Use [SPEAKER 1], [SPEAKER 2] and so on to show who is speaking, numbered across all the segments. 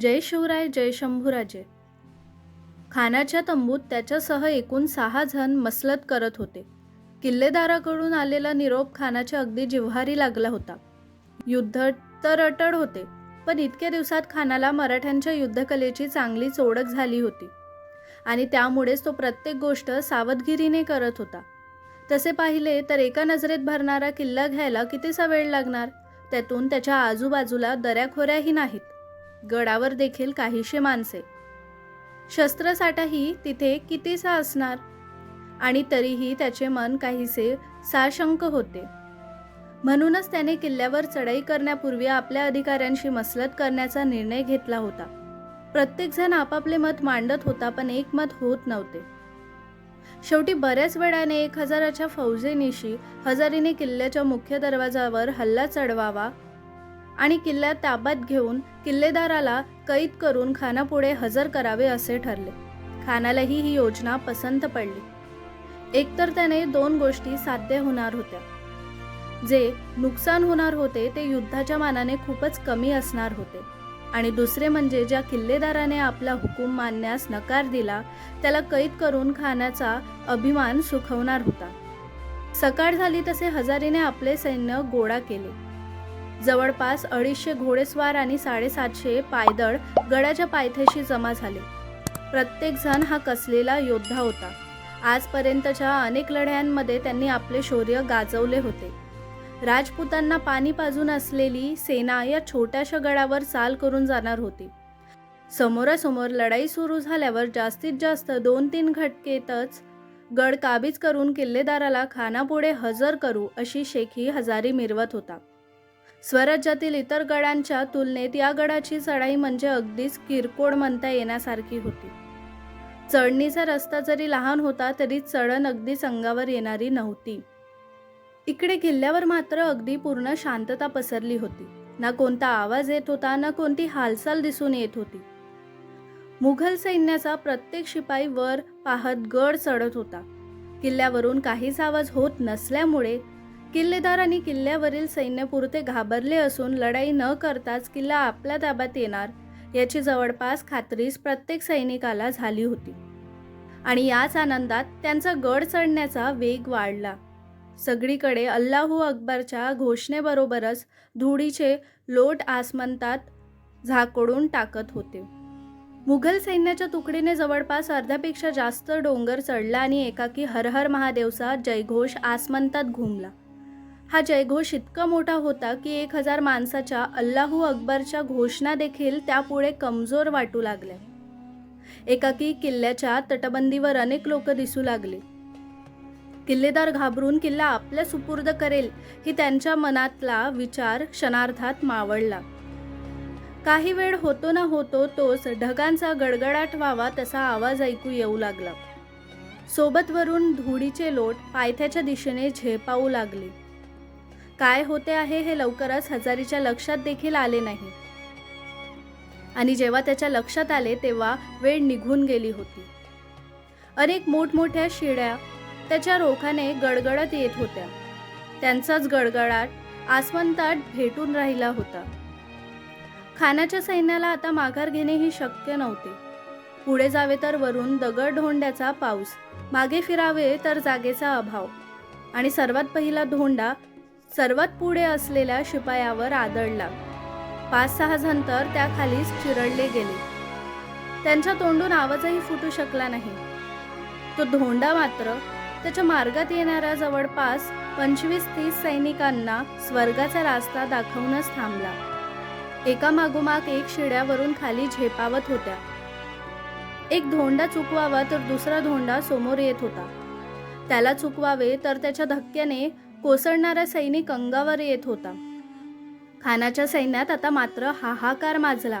[SPEAKER 1] जय शिवराय जय शंभूराजे. खानाच्या तंबूत त्याच्यासह एकूण सहा जण मसलत करत होते. किल्लेदाराकडून आलेला निरोप खानाच्या अगदी जिव्हारी लागला होता. युद्ध तर अटळ होते पण इतक्या दिवसात खानाला मराठ्यांच्या युद्धकलेची चांगलीच ओळख झाली होती. आणि त्यामुळेच तो प्रत्येक गोष्ट सावधगिरीने करत होता. तसे पाहिले तर एका नजरेत भरणारा किल्ला घ्यायला कितीसा वेळ लागणार? त्यातून त्याच्या आजूबाजूला दऱ्याखोऱ्याही नाहीत. गडावर देखील काहीशे माणसे. शस्त्रसाठाही तिथे कितीसा असणार? आणि तरीही त्याचे मन काहीसे साशंक होते. म्हणूनच त्याने किल्ल्यावर चढाई करण्यापूर्वी आपल्या अधिकाऱ्यांशी मसलत करण्याचा निर्णय घेतला होता. प्रत्येकजण आपापले मत मांडत होता पण एक मत होत नव्हते. शेवटी बऱ्याच वेळाने एक हजाराच्या फौजेनिशी हजारीने किल्ल्याच्या मुख्य दरवाजावर हल्ला चढवावा आणि किल्ला ताब्यात घेऊन किल्लेदाराला कैद करून खानापुढे हजर करावे असे ठरले. खानालाही ही योजना पसंत पडली. एकतर त्याने दोन गोष्टी साध्य होणार होत्या. जे नुकसान होणार होते ते युद्धाच्या मानाने खूपच कमी असणार होते. आणि दुसरे म्हणजे ज्या किल्लेदाराने आपला हुकूम मानण्यास नकार दिला त्याला कैद करून खाण्याचा अभिमान सुखवणार होता. सकाळ झाली तसे हजारीने आपले सैन्य गोळा केले. जवळपास अडीचशे घोडेस्वार आणि साडेसातशे पायदळ गडाच्या पायथ्याशी जमा झाले. प्रत्येकजण हा कसलेला योद्धा होता. आजपर्यंतच्या अनेक लढ्यांमध्ये त्यांनी आपले शौर्य गाजवले होते. राजपुतांना पाणी पाजून असलेली सेना या छोट्याशा गडावर चाल करून जाणार होती. समोरासमोर लढाई सुरू झाल्यावर जास्तीत जास्त दोन तीन घटकेतच गड काबीज करून किल्लेदाराला खानापुढे हजर करू अशी शेखी हजारी मिरवत होता. स्वराज्यातील इतर गडांच्या तुलनेत या गडाची चढाई म्हणजे अगदीच किरकोळ म्हणता येण्यासारखी होती. चढणीचा रस्ता जरी लहान होता तरी चढण अगदी अंगावर येणारी नव्हती. इकडे किल्ल्यावर मात्र अगदी पूर्ण शांतता पसरली होती. ना कोणता आवाज येत होता ना कोणती हालचाल दिसून येत होती. मुघल सैन्याचा प्रत्येक शिपाई वर पाहत गड चढत होता. किल्ल्यावरून काहीच आवाज होत नसल्यामुळे किल्लेदारांनी किल्ल्यावरील किल्ल्यावरील सैन्यपुरते घाबरले असून लढाई न करताच किल्ला आपल्या ताब्यात येणार याची जवळपास खात्रीच प्रत्येक सैनिकाला झाली होती. आणि याच आनंदात त्यांचा गड चढण्याचा वेग वाढला. सगळीकडे अल्लाहू अकबरच्या घोषणेबरोबरच धुळीचे लोट आसमंतात झाकोडून टाकत होते. मुघल सैन्याच्या तुकडीने जवळपास अर्ध्यापेक्षा जास्त डोंगर चढला आणि एकाकी हर हर महादेवचा जयघोष आसमंतात घुमला. हा जयघोष इतका मोठा होता की एक हजार माणसाच्या अल्लाहू अकबरच्या घोषणा देखील त्यापुढे कमजोर वाटू लागल्या. एकाकी किल्ल्याच्या तटबंदीवर अनेक लोक दिसू लागले. किल्लेदार घाबरून किल्ला आपल्या सुपूर्द करेल ही त्यांच्या मनातला विचार क्षणार्थात मावळला. काही वेळ होतो ना होतो तोच ढगांचा गडगडाट व्हावा तसा आवाज ऐकू येऊ लागला. सोबतवरून धुडीचे धुळीचे लोट पायथ्याच्या दिशेने झेपावू लागले. काय होते आहे हे लवकरच हजारीच्या लक्षात देखील आले नाही. आणि जेव्हा त्याच्या लक्षात आले तेव्हा वेळ निघून गेली होती. अनेक मोठमोठ्या शिड्या त्याच्या रोखाने गडगडत येत होत्या. त्यांचाच गडगडाट आसमंतात भेटून राहिला होता. खानाच्या सैन्याला आता माघार घेणे ही शक्य नव्हते. पुढे जावे तर वरून दगड धोंड्याचा पाऊस मागे फिरावे तर जागेचा अभाव. आणि सर्वात पहिला धोंडा सर्वात पुढे असलेल्या शिपायावर आदळला. पाच सहा जण तर त्याखालीच चिरडले गेले. त्यांच्या तोंडून आवाजही फुटू शकला नाही. तो धोंडा मात्र त्याच्या मार्गात येणाऱ्या जवळपास पंचवीस तीस सैनिकांना स्वर्गाचा रास्ता दाखवूनच थांबला. एका मागोमाग एक शिड्यावरून खाली झेपावत होत्या. एक धोंडा चुकवावा तर दुसरा धोंडा समोर येत होता. त्याला चुकवावे तर त्याच्या धक्क्याने कोसळणारा सैनिक अंगावर येत होता. खानाच्या सैन्यात आता मात्र हाहाकार माजला.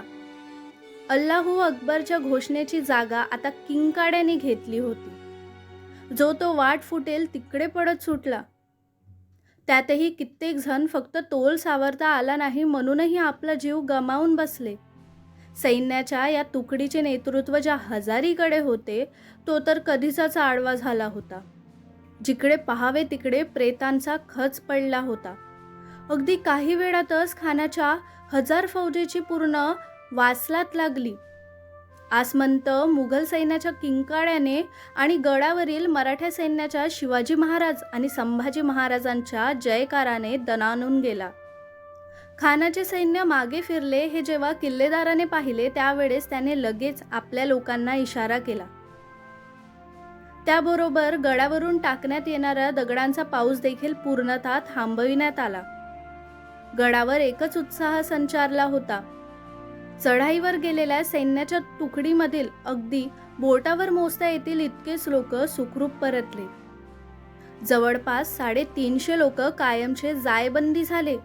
[SPEAKER 1] अल्लाहू अकबरच्या घोषणेची जागा आता किंकाड्याने घेतली होती. जो तो वाट फुटेल तिकडे पडत सुटला. त्यातही कित्येक जण फक्त तोल सावरता आला नाही म्हणूनही आपला जीव गमावून बसले. सैन्याच्या या तुकडीचे नेतृत्व ज्या हजारीकडे होते तो तर कधीचाच आडवा झाला होता. जिकडे पहावे तिकडे प्रेतांचा खच पडला होता. अगदी काही वेळातच खानाच्या हजार फौजेची पूर्ण वासलात लागली. आसमंत मुघल सैन्याच्या किंकाळ्याने आणि गडावरील मराठा सैन्याच्या शिवाजी महाराज आणि संभाजी महाराजांच्या जयकाराने दणानून गेला. खानाचे सैन्य मागे फिरले हे जेव्हा किल्लेदाराने पाहिले त्यावेळेस त्याने लगेच आपल्या लोकांना इशारा केला. त्याबरोबर गडावरून टाकण्यात येणाऱ्या दगडांचा पाऊस देखील पूर्णतः थांबविण्यात आला. गडावर एकच उत्साह संचारला होता. चढाईवर गेलेल्या सैन्याच्या तुकडीमधील अगदी बोटावर मोजता येतील इतकेच लोक सुखरूप परतले. जवळपास साडेतीनशे लोक कायमचे जायबंदी झाले.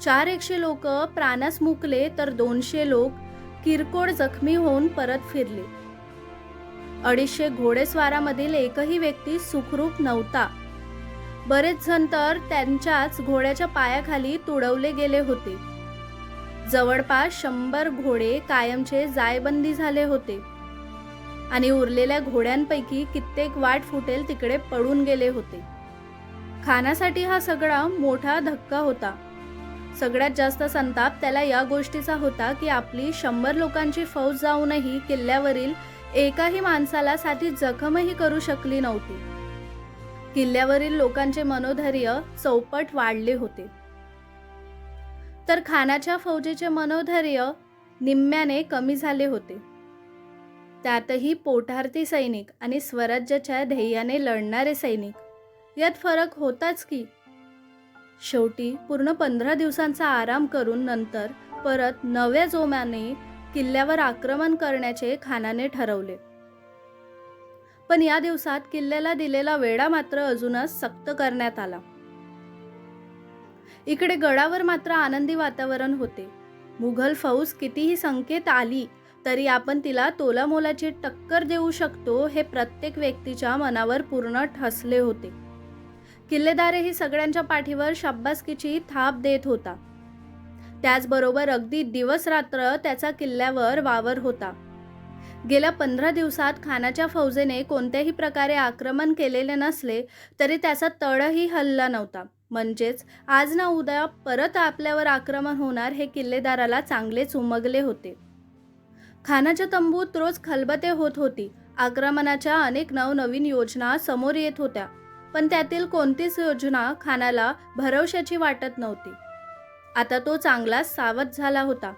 [SPEAKER 1] चार एकशे लोक प्राणास मुकले तर दोनशे लोक किरकोळ जखमी होऊन परत फिरले. अडीचशे घोडेस्वारामधील एकही व्यक्ती सुखरूप नव्हता. बरेच जण तर त्यांच्याच घोड्याच्या पायाखाली तुडवले गेले होते. जवळपास शंभर घोडे कायमचे जायबंदी झाले होते. आणि उरलेल्या घोड्यांपैकी कित्येक वाट फुटेल तिकडे पडून गेले होते. खानासाठी हा सगळा मोठा धक्का होता. सगळ्यात जास्त संताप त्याला या गोष्टीचा होता की आपली शंभर लोकांची फौज जाऊनही किल्ल्यावरील एकाही माणसाला साठी जखमही करू शकली नव्हती. किल्ल्यावरील लोकांचे मनोधैर्य चौपट वाढले होते. तर खानाच्या फौजेचे मनोधैर्य निम्म्याने कमी झाले होते. त्यातही पोटार्थी सैनिक आणि स्वराज्याच्या ध्येयाने लढणारे सैनिक. यात फरक होताच की शेवटी पूर्ण पंधरा दिवसांचा आराम करून नंतर परत नव्या जोम्याने किल्ल्यावर आक्रमण करण्याचे खानाने ठरवले. पण या दिवसात किल्ल्याला दिलेला वेढा मात्र अजूनच सक्त करण्यात आला. इकडे गडावर मात्र आनंदी वातावरण होते. मुघल फौज कितीही संकेत आली तरी आपण तिला तोलामोलाची टक्कर देऊ शकतो हे प्रत्येक व्यक्तीच्या मनावर पूर्ण ठसले होते. किल्लेदारही सगळ्यांच्या पाठीवर शाब्बासकीची थाप देत होता. त्याचबरोबर अगदी दिवस रात्र त्याचा किल्ल्यावर वावर होता. गेल्या पंधरा दिवसात खानाच्या फौजेने कोणत्याही प्रकारे आक्रमण केलेले नसले तरी त्याचा तळही हल्ला नव्हता. म्हणजेच आज ना उद्या परत आपल्यावर आक्रमण होणार हे किल्लेदाराला चांगलेच उमगले होते. खानाच्या तंबूत रोज खलबते होत होती. आक्रमणाच्या अनेक नवनवीन योजना समोर येत होत्या. पण त्यातील कोणतीच योजना खानाला भरवशाची वाटत नव्हती. आता तो चांगलाच सावध झाला होता.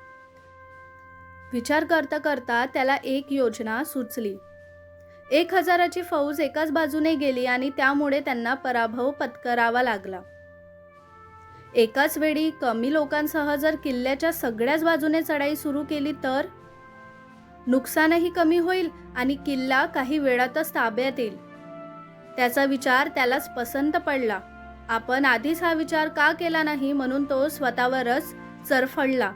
[SPEAKER 1] विचार करता करता त्याला एक योजना सुचली. एक हजाराची फौज एकाच बाजूने गेली आणि त्यामुळे त्यांना पराभव पत्करावा लागला. एकाच वेळी कमी लोकांसह जर किल्ल्याच्या सगळ्याच बाजूने चढाई सुरू केली तर? नुकसानही कमी होईल आणि किल्ला काही वेळातच ताब्यात येईल. त्याचा विचार त्यालाच पसंत पडला. आपण आधीच हा विचार का केला नाही म्हणून तो स्वतःवरच चरफडला.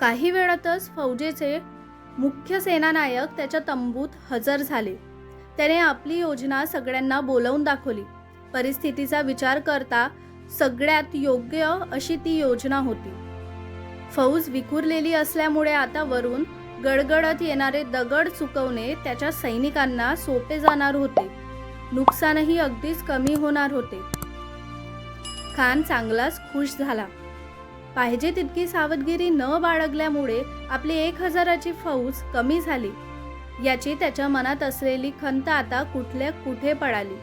[SPEAKER 1] काही वेळातच फौजेचे मुख्य सेनानायक त्याच्या तंबूत हजर झाले. त्याने आपली योजना सगळ्यांना बोलवून दाखवली. परिस्थितीचा विचार करता सगळ्यात योग्य अशी ती योजना होती. फौज विखुरलेली असल्यामुळे आता वरून गडगडत येणारे दगड चुकवणे त्याच्या सैनिकांना सोपे जाणार होते. नुकसानही अगदीच कमी होणार होते. खान चांगलाच खुश झाला. पाहिजे तितकी सावधगिरी न बाळगल्यामुळे आपली एक हजाराची फौज कमी झाली. याची त्याच्या मनात असलेली खंत आता कुठल्या कुठे पडाली